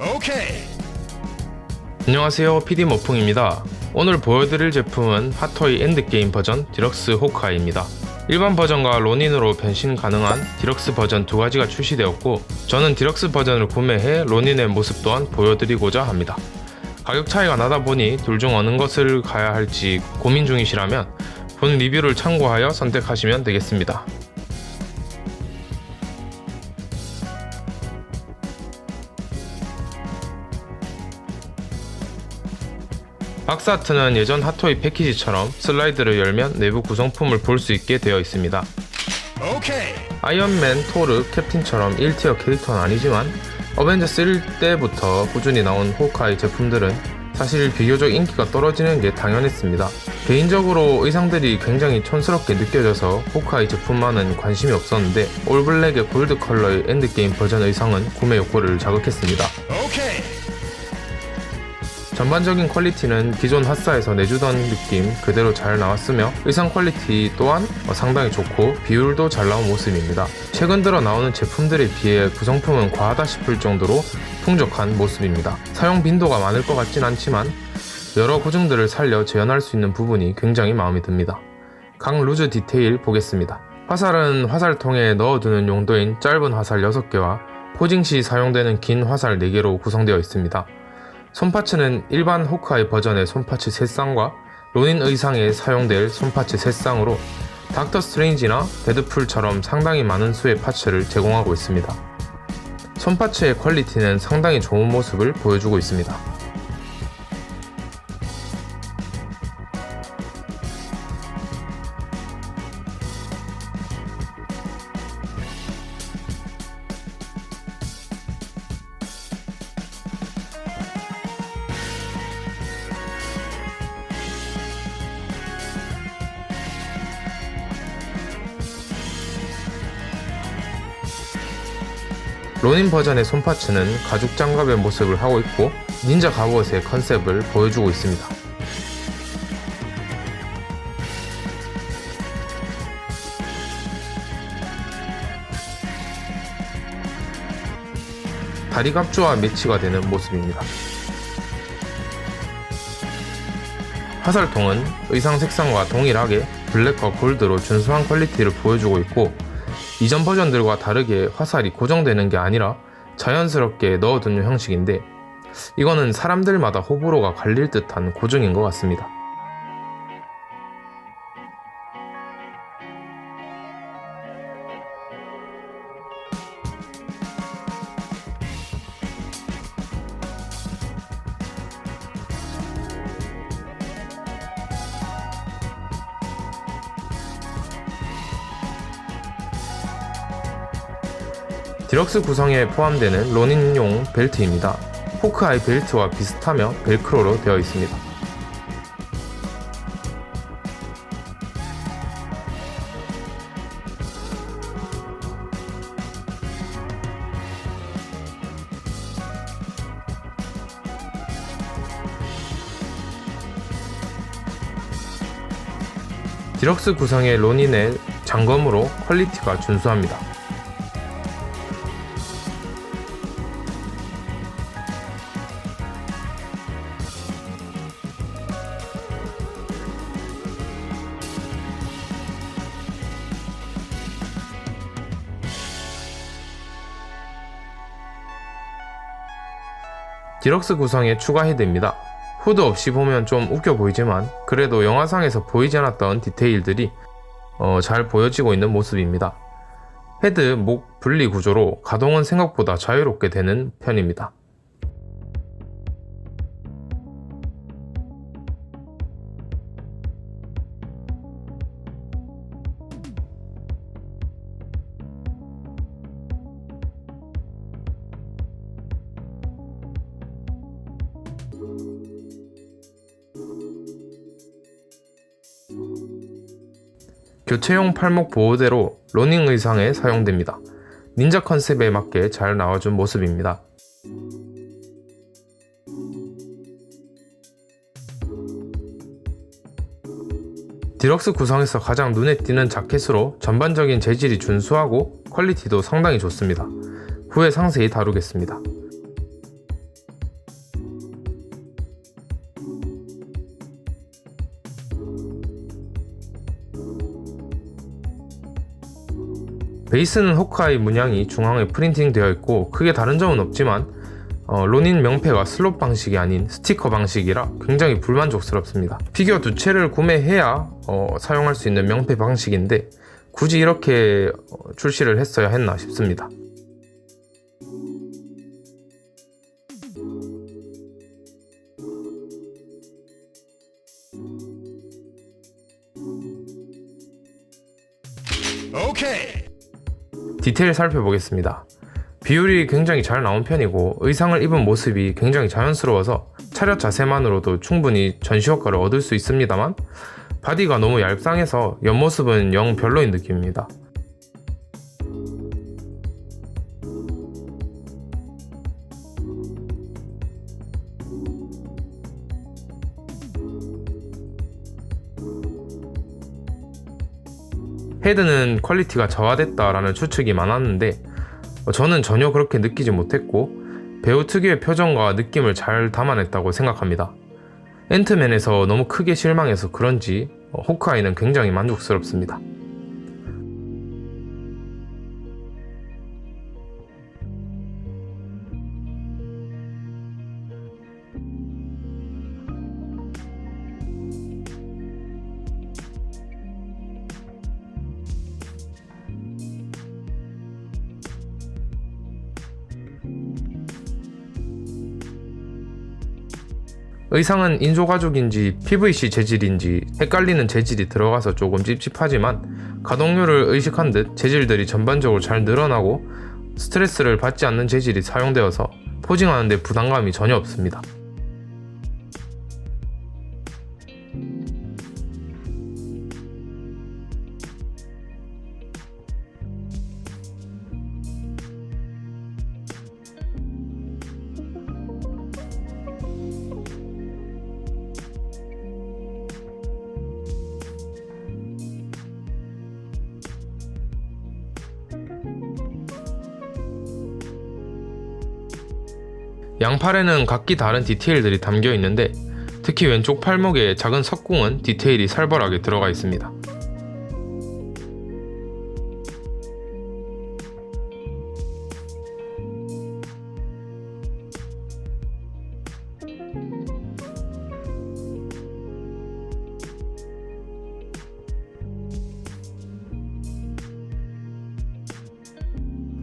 Okay. 안녕하세요. PD 머풍입니다. 오늘 보여드릴 제품은 핫토이 엔드게임 버전 디럭스 호카이입니다. 일반 버전과 로닌으로 변신 가능한 디럭스 버전 두 가지가 출시되었고 저는 디럭스 버전을 구매해 로닌의 모습 또한 보여드리고자 합니다. 가격 차이가 나다 보니 둘 중 어느 것을 가야 할지 고민 중이시라면 본 리뷰를 참고하여 선택하시면 되겠습니다 박스 아트는 예전 핫토이 패키지처럼 슬라이드를 열면 내부 구성품을 볼 수 있게 되어 있습니다. Okay. 아이언맨, 토르, 캡틴처럼 1티어 캐릭터는 아니지만 어벤져스 1 때부터 꾸준히 나온 호카이 제품들은 사실 비교적 인기가 떨어지는 게 당연했습니다. 개인적으로 의상들이 굉장히 촌스럽게 느껴져서 호카이 제품만은 관심이 없었는데 올블랙의 골드 컬러의 엔드게임 버전 의상은 구매 욕구를 자극했습니다. Okay. 전반적인 퀄리티는 기존 핫사에서 내주던 느낌 그대로 잘 나왔으며 의상 퀄리티 또한 어, 상당히 좋고 비율도 잘 나온 모습입니다. 최근 들어 나오는 제품들에 비해 구성품은 과하다 싶을 정도로 풍족한 모습입니다. 사용 빈도가 많을 것 같진 않지만 여러 고증들을 살려 재현할 수 있는 부분이 굉장히 마음에 듭니다. 각 루즈 디테일 보겠습니다. 화살은 화살통에 넣어두는 용도인 짧은 화살 6개와 포징 시 사용되는 긴 화살 4개로 구성되어 있습니다. 손파츠는 일반 호카이 버전의 손파츠 3쌍과 로닌 의상에 사용될 손파츠 3쌍으로 닥터 스트레인지나 데드풀처럼 상당히 많은 수의 파츠를 제공하고 있습니다. 손파츠의 퀄리티는 상당히 좋은 모습을 보여주고 있습니다. 로닌 버전의 손파츠는 가죽 장갑의 모습을 하고 있고 닌자 갑옷의 컨셉을 보여주고 있습니다. 다리 갑주와 매치가 되는 모습입니다. 화살통은 의상 색상과 동일하게 블랙과 골드로 준수한 퀄리티를 보여주고 있고 이전 버전들과 다르게 화살이 고정되는 게 아니라 자연스럽게 넣어두는 형식인데 이거는 사람들마다 호불호가 갈릴 듯한 고증인 것 같습니다. 디럭스 구성에 포함되는 로닌용 벨트입니다. 포크아이 벨트와 비슷하며 벨크로로 되어 있습니다. 디럭스 구성의 로닌의 장검으로 퀄리티가 준수합니다. 디럭스 구성의 추가 헤드입니다. 후드 없이 보면 좀 웃겨 보이지만 그래도 영화상에서 보이지 않았던 디테일들이 어, 잘 보여지고 있는 모습입니다. 헤드 목 분리 구조로 가동은 생각보다 자유롭게 되는 편입니다. 교체용 팔목 보호대로 로닝 의상에 사용됩니다. 닌자 컨셉에 맞게 잘 나와준 모습입니다. 디럭스 구성에서 가장 눈에 띄는 자켓으로 전반적인 재질이 준수하고 퀄리티도 상당히 좋습니다. 후에 상세히 다루겠습니다. 베이스는 호크아이 문양이 중앙에 프린팅 되어 있고 크게 다른 점은 없지만 어, 로닌 명패가 슬롯 방식이 아닌 스티커 방식이라 굉장히 불만족스럽습니다. 피규어 두 채를 구매해야 어, 사용할 수 있는 명패 방식인데 굳이 이렇게 어, 출시를 했어야 했나 싶습니다. Okay. 디테일 살펴보겠습니다. 비율이 굉장히 잘 나온 편이고 의상을 입은 모습이 굉장히 자연스러워서 차렷 자세만으로도 충분히 전시 효과를 얻을 수 있습니다만 바디가 너무 얄쌍해서 옆모습은 영 별로인 느낌입니다. 헤드는 퀄리티가 저하됐다라는 추측이 많았는데 어, 저는 전혀 그렇게 느끼지 못했고 배우 특유의 표정과 느낌을 잘 담아냈다고 생각합니다. 앤트맨에서 너무 크게 실망해서 그런지 어, 호크아이는 굉장히 만족스럽습니다. 의상은 인조가죽인지 PVC 재질인지 헷갈리는 재질이 들어가서 조금 찝찝하지만 가동률을 의식한 듯 재질들이 전반적으로 잘 늘어나고 스트레스를 받지 않는 재질이 사용되어서 포징하는데 부담감이 전혀 없습니다. 양팔에는 각기 다른 디테일들이 담겨 있는데 특히 왼쪽 팔목에 작은 석궁은 디테일이 살벌하게 들어가 있습니다.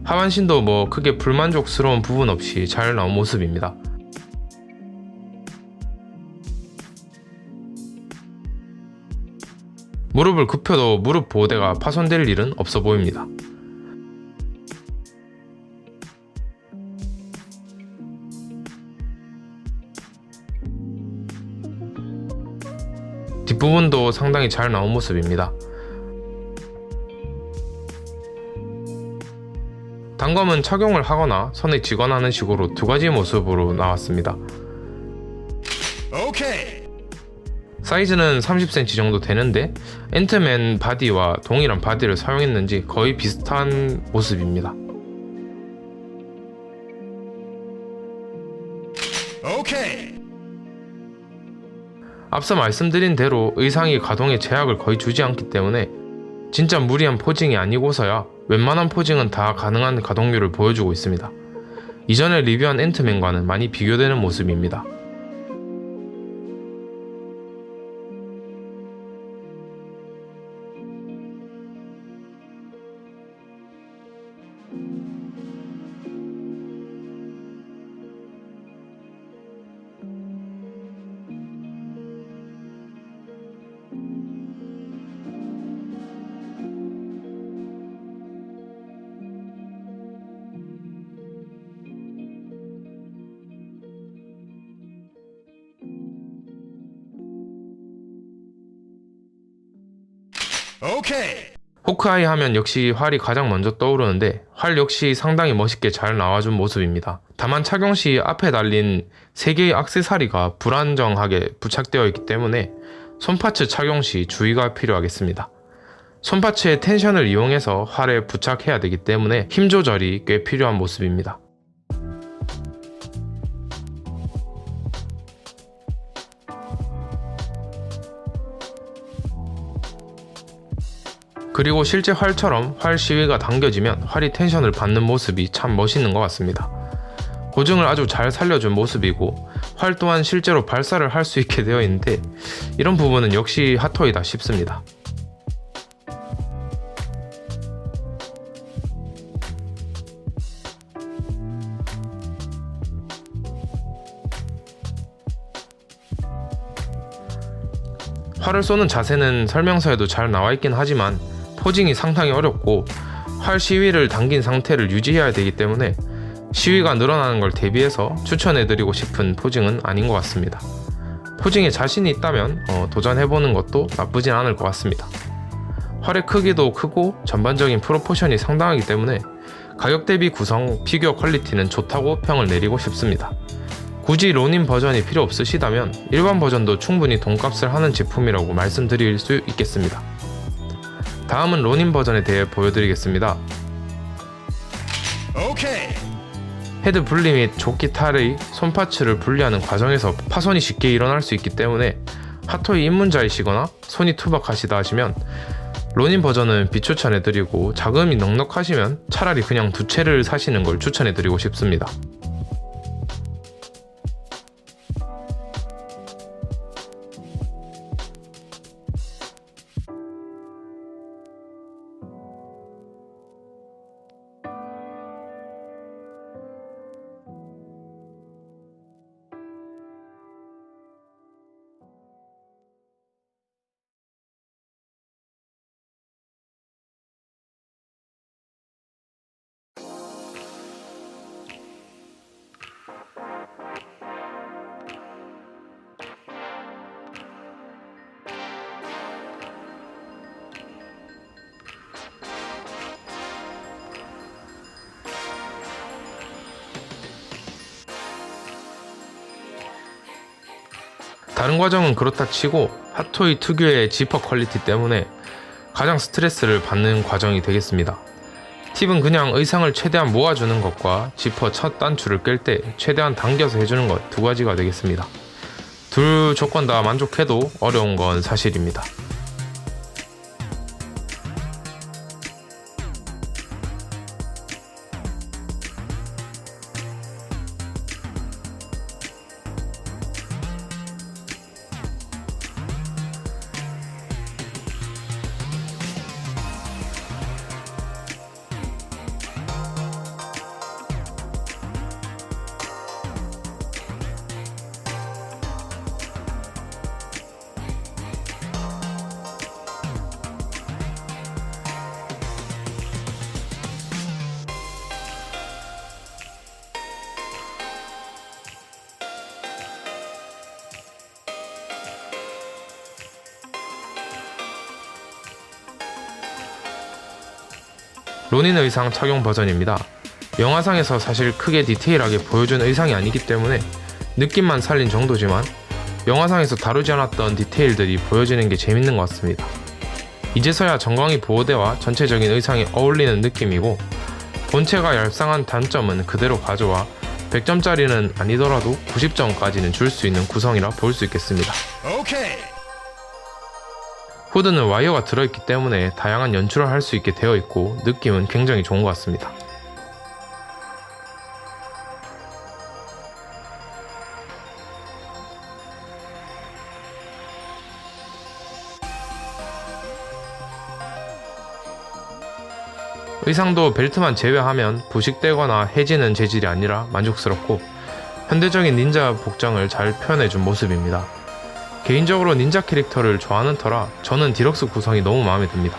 하반신도 뭐 크게 불만족스러운 부분 없이 잘 나온 모습입니다. 무릎을 굽혀도 무릎 보호대가 파손될 일은 없어 보입니다. 뒷부분도 상당히 잘 나온 모습입니다. 단검은 착용을 하거나 손에 쥐거나 하는 식으로 두 가지 모습으로 나왔습니다. Okay. 사이즈는 30cm 정도 되는데 앤트맨 바디와 동일한 바디를 사용했는지 거의 비슷한 모습입니다. Okay. 앞서 말씀드린 대로 의상이 가동에 제약을 거의 주지 않기 때문에 진짜 무리한 포징이 아니고서야 웬만한 포징은 다 가능한 가동률을 보여주고 있습니다. 이전에 리뷰한 앤트맨과는 많이 비교되는 모습입니다. Okay. 호크아이 하면 역시 활이 가장 먼저 떠오르는데 활 역시 상당히 멋있게 잘 나와준 모습입니다. 다만 착용 시 앞에 달린 3개의 악세사리가 불안정하게 부착되어 있기 때문에 손파츠 착용 시 주의가 필요하겠습니다. 손파츠의 텐션을 이용해서 활에 부착해야 되기 때문에 힘 조절이 꽤 필요한 모습입니다. 그리고 실제 활처럼 활 시위가 당겨지면 활이 텐션을 받는 모습이 참 멋있는 것 같습니다. 고증을 아주 잘 살려준 모습이고 활 또한 실제로 발사를 할 수 있게 되어 있는데 이런 부분은 역시 핫토이다 싶습니다. 활을 쏘는 자세는 설명서에도 잘 나와 있긴 하지만 포징이 상당히 어렵고 활 시위를 당긴 상태를 유지해야 되기 때문에 시위가 늘어나는 걸 대비해서 추천해드리고 싶은 포징은 아닌 것 같습니다. 포징에 자신이 있다면 어, 도전해보는 것도 나쁘진 않을 것 같습니다. 활의 크기도 크고 전반적인 프로포션이 상당하기 때문에 가격 대비 구성, 피규어 퀄리티는 좋다고 평을 내리고 싶습니다. 굳이 로닌 버전이 필요 없으시다면 일반 버전도 충분히 돈값을 하는 제품이라고 말씀드릴 수 있겠습니다. 다음은 로닌 버전에 대해 보여드리겠습니다. Okay. 헤드 분리 및 조끼 탈의 손파츠를 분리하는 과정에서 파손이 쉽게 일어날 수 있기 때문에 핫토이 입문자이시거나 손이 투박하시다 하시면 로닌 버전은 비추천해드리고 자금이 넉넉하시면 차라리 그냥 두 채를 사시는 걸 추천해드리고 싶습니다. 다른 과정은 그렇다 치고 핫토이 특유의 지퍼 퀄리티 때문에 가장 스트레스를 받는 과정이 되겠습니다. 팁은 그냥 의상을 최대한 모아주는 것과 지퍼 첫 단추를 끌때 최대한 당겨서 해주는 것 두 가지가 되겠습니다. 둘 조건 다 만족해도 어려운 건 사실입니다. 로닌 의상 착용 버전입니다. 영화상에서 사실 크게 디테일하게 보여준 의상이 아니기 때문에 느낌만 살린 정도지만 영화상에서 다루지 않았던 디테일들이 보여지는 게 재밌는 것 같습니다. 이제서야 정강이 보호대와 전체적인 의상이 어울리는 느낌이고 본체가 얄쌍한 단점은 그대로 가져와 100점짜리는 아니더라도 90점까지는 줄 수 있는 구성이라 볼 수 있겠습니다. Okay. 후드는 와이어가 들어있기 때문에 다양한 연출을 할 수 있게 되어 있고 느낌은 굉장히 좋은 것 같습니다. 의상도 벨트만 제외하면 부식되거나 해지는 재질이 아니라 만족스럽고 현대적인 닌자 복장을 잘 표현해준 모습입니다. 개인적으로 닌자 캐릭터를 좋아하는 터라 저는 디럭스 구성이 너무 마음에 듭니다.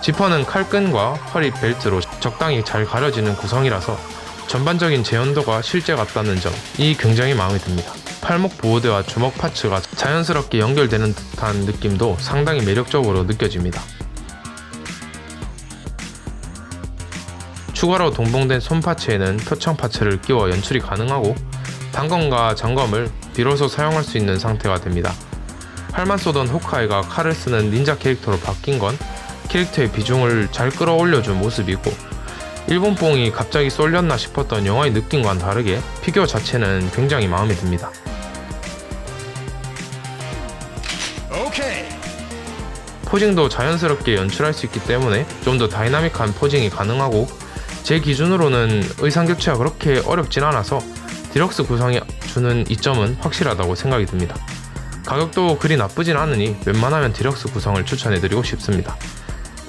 지퍼는 칼끈과 허리 벨트로 적당히 잘 가려지는 구성이라서 전반적인 재현도가 실제 같다는 점이 굉장히 마음에 듭니다. 팔목 보호대와 주먹 파츠가 자연스럽게 연결되는 듯한 느낌도 상당히 매력적으로 느껴집니다. 추가로 동봉된 손 파츠에는 표창 파츠를 끼워 연출이 가능하고 단검과 장검을 비로소 사용할 수 있는 상태가 됩니다. 활만 쏘던 호카이가 칼을 쓰는 닌자 캐릭터로 바뀐 건 캐릭터의 비중을 잘 끌어올려준 모습이고 일본 뽕이 갑자기 쏠렸나 싶었던 영화의 느낌과는 다르게 피규어 자체는 굉장히 마음에 듭니다. 포징도 자연스럽게 연출할 수 있기 때문에 좀 더 다이나믹한 포징이 가능하고 제 기준으로는 의상 교체가 그렇게 어렵진 않아서 디럭스 구성이 주는 이점은 확실하다고 생각이 듭니다. 가격도 그리 나쁘진 않으니 웬만하면 디럭스 구성을 추천해드리고 싶습니다.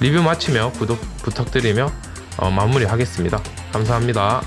리뷰 마치며 구독 부탁드리며 어, 마무리하겠습니다. 감사합니다.